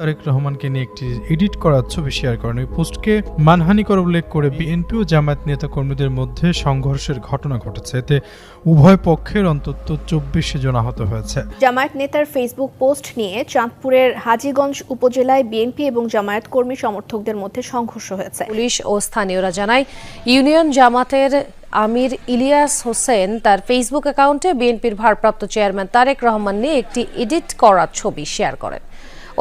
তারেক রহমানকে নিয়ে একটি এডিট করা ছবি শেয়ার করেন। ওই পোস্টকে মানহানিকর উল্লেখ করে বিএনপি ও জামায়াত নেতা কর্মীদের মধ্যে সংঘর্ষের ঘটনা ঘটেছে। এতে উভয় পক্ষের অন্তত চব্বিশে জন আহত হয়েছে। জামায়াত নেতার ফেসবুক পোস্ট নিয়ে চাঁদপুরের হাজীগঞ্জ উপজেলায় বিএনপি এবং জামায়াত কর্মী সমর্থকদের মধ্যে সংঘর্ষ হয়েছে। পুলিশ ও স্থানীয়রা জানায় ইউনিয়ন জামাতের আমির ইলিয়াস হোসেন তার ফেসবুক অ্যাকাউন্টে বিএনপির ভারপ্রাপ্ত চেয়ারম্যান তারেক রহমান নিয়ে একটি এডিট করা ছবি শেয়ার করেন।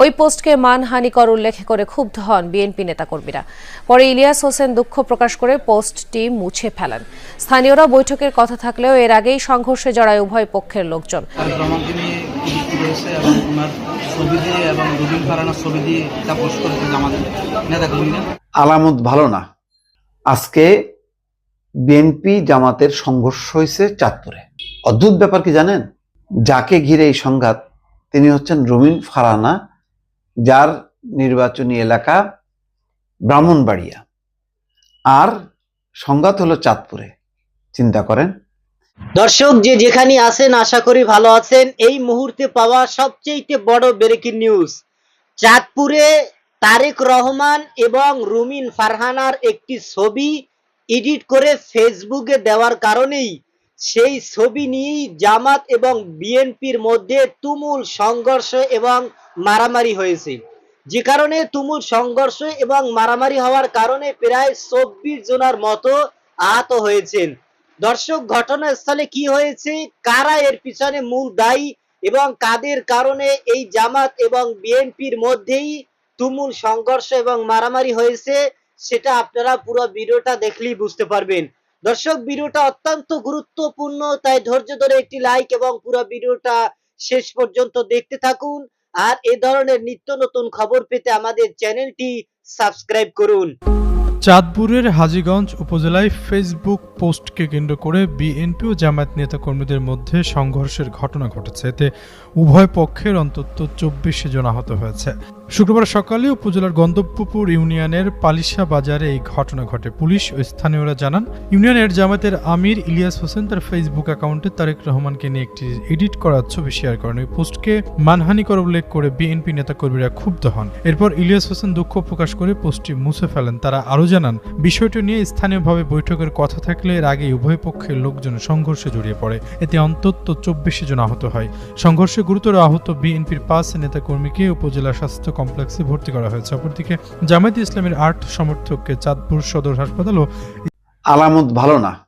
ওই পোস্টকে মানহানিকর উল্লেখ করে ক্ষুব্ধ হন বিএনপি নেতাকর্মীরা। পরে ইলিয়াস হোসেন দুঃখ প্রকাশ করে পোস্টটি মুছে ফেলেন। স্থানীয়রা বৈঠকের কথা থাকলেও এর আগেই সংঘর্ষে জড়ায় উভয় পক্ষের লোকজন। তারেক রহমানকে নিয়ে প্রযুক্তি রয়েছে এবং ওনার ছবি দিয়ে এবং রুবিন ফারানার ছবি দিয়ে তা পোস্ট করেছে আমাদের নেতা আলামত ভালো না। আজকে বিএনপি জামাতের সংঘর্ষ হয়েছে চাঁদপুরে। অদ্ভুত ব্যাপার কি জানেন? যাকে ঘিরে এই সংঘাত তিনি হচ্ছেন রুমিন ফারানা যার নির্বাচনী এলাকা ব্রাহ্মণবাড়িয়া। আর সংঘাত হলো চাঁদপুরে। চিন্তা করেন। দর্শক, যে যেখানে আছেন, আশা করি ভালো আছেন। এই মুহূর্তে পাওয়া সবচেয়ে বড় ব্রেকিং নিউজ। চাঁদপুরে তারেক রহমান এবং রুমিন ফারহানার একটি ছবি এডিট করে ফেসবুকে দেওয়ার কারণেই সেই ছবি নিয়েই জামাত এবং বিএনপির মধ্যে তুমুল সংঘর্ষ এবং মারামারি হয়েছে। যে কারণে তুমুল সংঘর্ষ এবং মারামারি হওয়ার কারণে প্রায় চব্বিশ জনের মতো আহত হয়েছেন। দর্শক, ঘটনাস্থলে কি হয়েছে, কারা এর পিছনে মূল দায়ী এবং কাদের কারণে এই জামাত এবং বিএনপির মধ্যেই তুমুল সংঘর্ষ এবং মারামারি হয়েছে, সেটা আপনারা পুরো ভিডিওটা দেখলেই বুঝতে পারবেন। দর্শক, ভিডিওটা অত্যন্ত গুরুত্বপূর্ণ, তাই ধৈর্য ধরে একটি লাইক এবং পুরো ভিডিওটা শেষ পর্যন্ত দেখতে থাকুন। আর এ ধরনের নিত্য নতুন খবর পেতে আমাদের চ্যানেলটি সাবস্ক্রাইব করুন। চাঁদপুরের হাজীগঞ্জ উপজেলায় ফেসবুক পোস্টকে কেন্দ্র করে বিএনপি ও জামায়াত নেতাকর্মীদের মধ্যে সংঘর্ষের ঘটনা ঘটেছে। এতে উভয় পক্ষের অন্তত চব্বিশে জন আহত হয়েছে। শুক্রবার সকালে উপজেলার গন্তব্যপুর ইউনিয়নের পালিশা বাজারে এই ঘটনা ঘটে। পুলিশ ও স্থানীয়রা জানান ইউনিয়নের জামায়াতের আমির ইলিয়াস হোসেন তার ফেসবুক অ্যাকাউন্টে তারেক রহমানকে নিয়ে একটি এডিট করা ছবি শেয়ার করেন। ওই পোস্টকে মানহানিকর উল্লেখ করে বিএনপি নেতাকর্মীরা ক্ষুব্ধ হন। এরপর ইলিয়াস হোসেন দুঃখ প্রকাশ করে পোস্টটি মুছে ফেলেন। তারা আরও জানান, বিষয়টি নিয়ে স্থানীয়ভাবে বৈঠকের কথা থাকলে এর আগে উভয় পক্ষের লোকজন সংঘর্ষে জড়িয়ে পড়ে। এতে অন্তত চব্বিশে জন আহত হয়। সংঘর্ষে গুরুতর আহত বিএনপির পাঁচ নেতাকর্মীকে উপজেলা স্বাস্থ্য কমপ্লেক্সে ভর্তি করা হয়েছে। অপরদিকে জামায়াত ইসলামের আট সমর্থককে চাঁদপুর সদর হাসপাতাল আলামত ভালো না।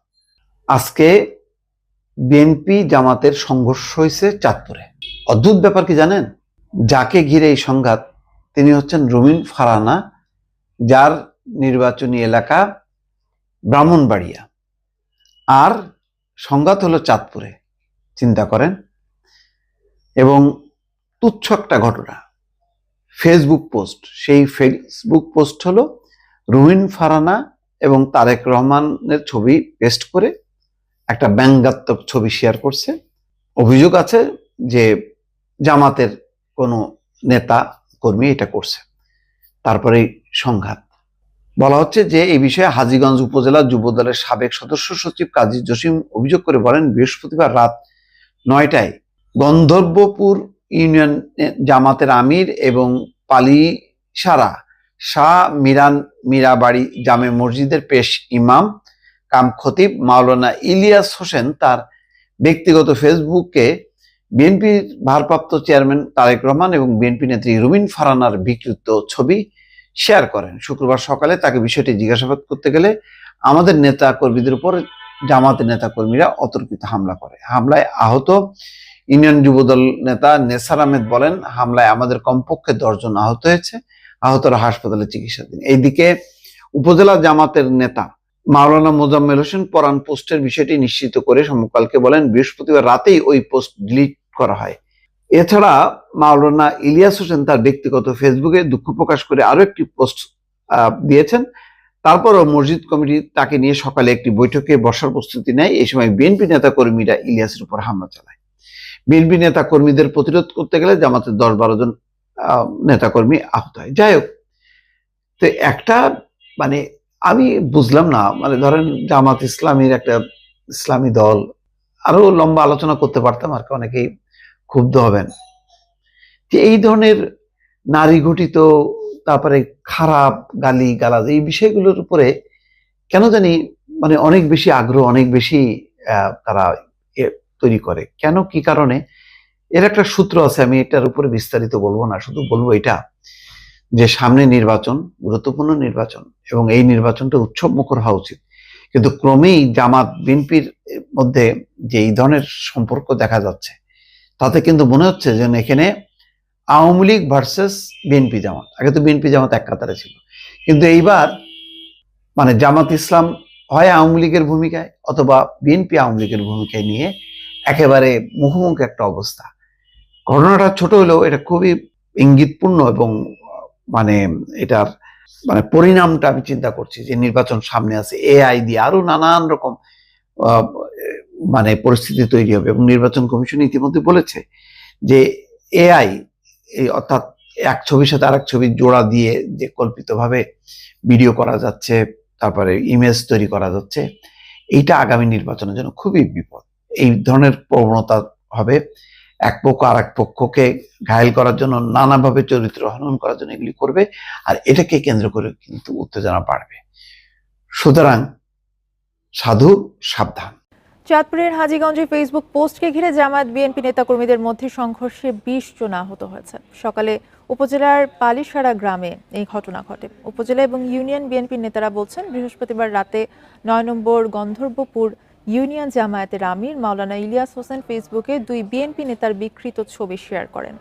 আজকে বিএনপি জামাতের সংঘর্ষ হয়েছে চাঁদপুরে। অদ্ভুত ব্যাপার কি জানেন? যাকে ঘিরে এই সংঘাত, তিনি হচ্ছেন রুমিন ফারানা, যার নির্বাচনী এলাকা ব্রাহ্মণবাড়িয়া। আর সংঘাত হলো চাঁদপুরে। চিন্তা করেন এবং তুচ্ছ একটা ঘটনা। ফেসবুক পোস্ট সেই ফেসবুক পোস্ট হলো রুহিন ফারানা এবং তারেক রহমানের ছবি পেস্ট করে একটা ব্যঙ্গাত্মক ছবি শেয়ার করছে। অভিযোগ আছে যে জামাতের কোনো নেতা, কর্মী এটা করছে। তারপরে সংঘাত। বলা হচ্ছে যে এই বিষয়ে হাজীগঞ্জ উপজেলা যুবদলের সাবেক সদস্য সচিব কাজী জসিম অভিযোগ করে বলেন, বৃহস্পতিবার রাত নয়টায় গন্ধর্বপুর ইউনিয়ন জামাতের আমির এবং পালিসারা শাহ মিরান মীরাবাড়ি জামে মসজিদের পেশ ইমাম কাম খতিব মাওলানা ইলিয়াস হোসেন তার ব্যক্তিগত ফেসবুকে বিএনপির ভারপ্রাপ্ত চেয়ারম্যান তারেক রহমান এবং বিএনপি নেত্রী রুমিন ফারানার বিকৃত ছবি শেয়ার করেন। শুক্রবার সকালে তাকে বিষয়টি জিজ্ঞাসাবাদ করতে গেলে আমাদের নেতা কর্মীদের উপর জামাতের নেতা কর্মীরা অতর্কিত হামলা করে। হামলায় আহত ইউনিয়ন যুবদল নেতা নেসার আহমেদ বলেন, হামলায় আমাদের কমপক্ষে দশজন আহত হয়েছে, আহতরা হাসপাতালে চিকিৎসাধীন। এইদিকে উপজেলা জামাতের নেতা মাওলানা মোজাম্মেল হোসেন পরান পোস্টের বিষয়টি নিশ্চিত করে সমকালকে বলেন, বৃহস্পতিবার রাতেই ওই পোস্ট ডিলিট করা হয়। এছাড়া মাওলানা ইলিয়াস হোসেন তার ব্যক্তিগত ফেসবুকে দুঃখ প্রকাশ করে আরও একটি পোস্ট দিয়েছেন। তারপরও মসজিদ কমিটি তাকে নিয়ে সকালে একটি বৈঠকে বসার প্রস্তুতি নেয়। এই সময় বিএনপি নেতা কর্মীরা ইলিয়াসের উপর হামলা চালায়। বিএনপি নেতা কর্মীদের প্রতিরোধ করতে গেলে জামাতের দশ বারো জন নেতাকর্মী আহত হয়। যাই হোক, তো একটা মানে আমি বুঝলাম না মানে ধরেন জামাত ইসলামীর একটা ইসলামী দল, আরও লম্বা আলোচনা করতে পারতাম, আর অনেকেই ক্ষুব্ধ হবেন। যে এই ধরনের নারী ঘটিত তারপরে খারাপ গালি গালাজ এই বিষয়গুলোর উপরে কেন জানি মানে অনেক বেশি আগ্রহ, অনেক বেশি তারা তৈরি করে। কেন? কি কারণে? এর একটা সূত্র আছে, আমি এটার উপরে বিস্তারিত বলব না, শুধু বলব এটা যে সামনে নির্বাচন, গুরুত্বপূর্ণ নির্বাচন এবং এই নির্বাচনটা উৎসব মুখর হওয়া উচিত। কিন্তু ক্রমেই জামাত, বিএনপির মধ্যে যে এই ধরনের সম্পর্ক দেখা যাচ্ছে, তাতে কিন্তু মনে হচ্ছে যেন এখানে আওয়ামী লীগ ভার্সেস বিএনপি জামাত। আগে তো বিএনপি জামাত এক কাতারে ছিল। কিন্তু এইবার মানে জামাত ইসলাম হয় আওয়ামী লীগের ভূমিকায় অথবা বিএনপি আওয়ামী লীগের ভূমিকায় নিয়ে একেবারে মুখোমুখি একটা অবস্থা। ঘটনাটা ছোট হলেও এটা খুবই ইঙ্গিতপূর্ণ এবং মানে এটার মানে পরিণামটা আমি চিন্তা করছি যে নির্বাচন সামনে আছে, এআই দিয়ে আরও নানান রকম মানে পরিস্থিতি তৈরি হবে এবং নির্বাচন কমিশন ইতিমধ্যে বলেছে যে এআই, এই অর্থাৎ এক ছবির সাথে আরেক ছবি জোড়া দিয়ে যে কল্পিতভাবে ভিডিও করা যাচ্ছে, তারপরে ইমেজ তৈরি করা যাচ্ছে, এইটা আগামী নির্বাচনের জন্য খুবই বিপদ। এই ধরনের প্রবণতা হবে। এক পক্ষ আর এক পক্ষকে ঘায়েল করার জন্য নানাভাবে চরিত্র হনন করার জন্য এগুলি করবে আর এটাকে কেন্দ্র করে কিন্তু উত্তেজনা বাড়বে। সুতরাং সাধু, সাবধান। চাঁদপুরের হাজীগঞ্জে ফেসবুক পোস্টকে ঘিরে জামায়াত বিএনপি নেতাকর্মীদের মধ্যে সংঘর্ষে বিশ জন আহত হয়েছে সকালে উপজেলার পালিসারা গ্রামে এই ঘটনা ঘটে। উপজেলা এবং ইউনিয়ন বিএনপির নেতারা বলছেন, বৃহস্পতিবার রাতে নয় নম্বর গন্ধর্বপুর ইউনিয়ন জামায়াতের আমির মাওলানা ইলিয়াস হোসেন ফেসবুকে দুই বিএনপি নেতার বিকৃত ছবি শেয়ার করেন।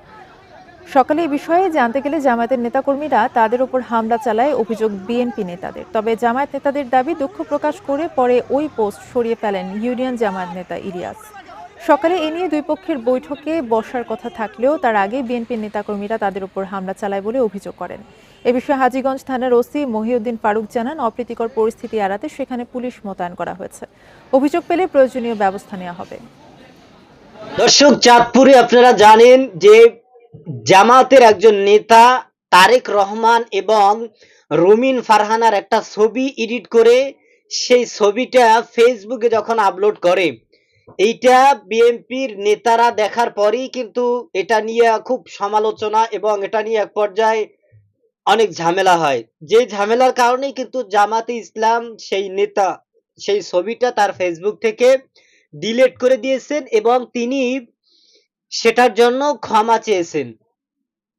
সকালে এ বিষয়ে জানতে গেলে জামায়াতের নেতাকর্মীরা তাদের উপর হামলা চালায় অভিযোগ বিএনপি নেতাদের। তবে জামায়াত নেতাদের দাবি দুঃখ প্রকাশ করে পরে ওই পোস্ট সরিয়ে ফেলেন ইউনিয়ন জামায়াত নেতা ইলিয়াস। সকালে এ নিয়ে দুই পক্ষের বৈঠকে বসার কথা থাকলেও তার আগে বিএনপির নেতাকর্মীরা তাদের উপর হামলা চালায় বলে অভিযোগ করেন। এ বিষয়ে হাজীগঞ্জ থানার ওসি মহিউদ্দিন ফারুক জানান, অপ্রীতিকর পরিস্থিতি এড়াতে সেখানে পুলিশ মোতায়েন করা হয়েছে। অভিযোগ পেলে প্রয়োজনীয় ব্যবস্থা নেওয়া হবে। দর্শক, চাঁদপুরে আপনারা জানেন যে জামাতের একজন নেতা তারেক রহমান এবং রুমিন ফারহানার একটা ছবি এডিট করে সেই ছবিটা ফেসবুকে যখন আপলোড করে এইটা বিএনপির নেতারা দেখার পরেই কিন্তু এটা নিয়ে খুব সমালোচনা এবং এটা নিয়ে এক পর্যায়ে অনেক ঝামেলা হয়। যে ঝামেলার কারণেই কিন্তু জামাতে ইসলাম সেই নেতা, সেই ছবিটা তার ফেসবুক থেকে ডিলিট করে দিয়েছেন এবং তিনি সেটার জন্য ক্ষমা চেয়েছেন।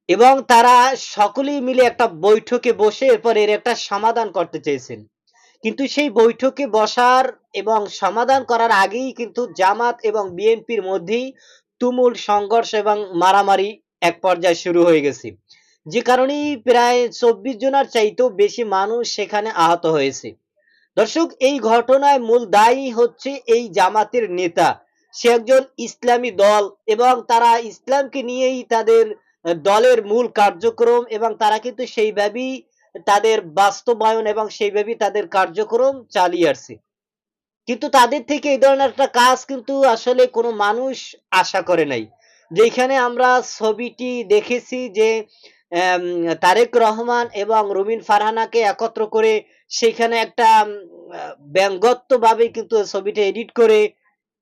এবং তারা সকলেই মিলে একটা বৈঠকে বসে এরপর এর একটা সমাধান করতে চেয়েছেন। কিন্তু সেই বৈঠকে বসার এবং সমাধান করার আগেই কিন্তু জামাত এবং বিএনপির মধ্যেই তুমুল সংঘর্ষ এবং মারামারি এক পর্যায়ে শুরু হয়ে গেছে। যে কারণেই প্রায় চব্বিশ জনের চাইতেও বেশি মানুষ সেখানে আহত হয়েছে। দর্শক, এই ঘটনায় মূল দায়ী হচ্ছে এই জামাতের নেতা। সে একজন ইসলামী দল এবং তারা ইসলামকে নিয়েই তাদের দলের মূল কার্যক্রম এবং তারা কিন্তু সেইভাবেই তাদের বাস্তবায়ন এবং সেইভাবেই তাদের কার্যক্রম চালিয়ে আসছে। কিন্তু তাদের থেকে এই ধরনের একটা কাজ কিন্তু আসলে কোনো মানুষ আশা করে নাই। যেখানে আমরা ছবিটি দেখেছি যে তারেক রহমান এবং রুমিন ফারহানাকে একত্র করে সেখানে একটা ব্যঙ্গত্ব ভাবে কিন্তু ছবিটা এডিট করে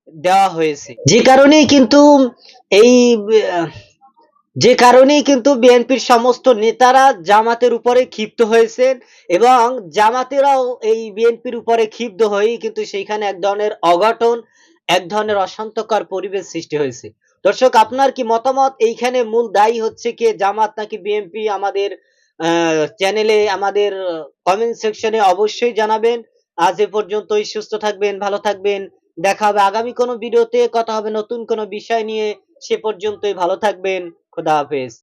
দেওয়া হয়েছে। যে কারণেই কিন্তু এই যে কারণেই কিন্তু বিএনপির সমস্ত নেতারা জামাতের উপরে ক্ষিপ্ত হয়েছেন এবং জামাতেরাও এই বিএনপির উপরে ক্ষিপ্ত হয়েই কিন্তু সেইখানে এক ধরনের অঘটন, এক ধরনের অশান্তকর পরিবেশ সৃষ্টি হয়েছে। দর্শক, আপনার কি মতামত? এইখানে মূল দায়ী হচ্ছে কি? জামাত নাকি বিএনপি? আমাদের চ্যানেলে আমাদের কমেন্ট সেকশনে অবশ্যই জানাবেন। আজ এ পর্যন্তই, সুস্থ থাকবেন, ভালো থাকবেন। দেখা হবে আগামী কোনো ভিডিওতে কথা হবে নতুন কোনো বিষয় নিয়ে। সে পর্যন্তই, ভালো থাকবেন। खुदा हाफिज